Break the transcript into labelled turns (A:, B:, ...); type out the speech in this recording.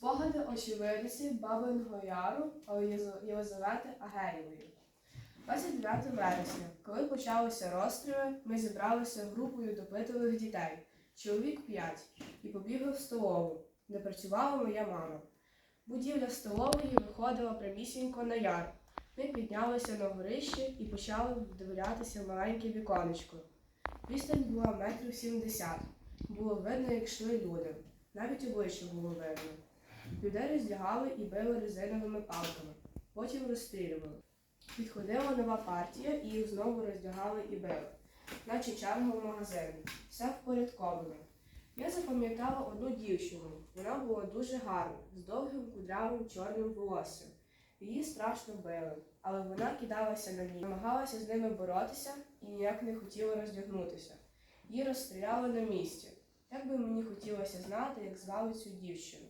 A: Спогади очевидниці Бабиного Яру Єлиза- Єлизавети Агеєвої. 29 вересня, коли почалися розстріли, ми зібралися групою допитливих дітей, чоловік п'ять, і побігли в столову, де працювала моя мама. Будівля столової виходила прямісінько на яр. Ми піднялися на горище і почали вдивлятися в маленьке віконечко. Відстань була метрів сімдесят. Було видно, як йшли люди. Навіть обличчя було видно. Людей роздягали і били резиновими палками, потім розстрілювали. Підходила нова партія і їх знову роздягали і били, наче черга в магазині. Все впорядковано. Я запам'ятала одну дівчину. Вона була дуже гарна, з довгим кудрявим чорним волоссям. Її страшно били, але вона кидалася на ній, намагалася з ними боротися і ніяк не хотіла роздягнутися. Її розстріляли на місці. Як би мені хотілося знати, як звали цю дівчину.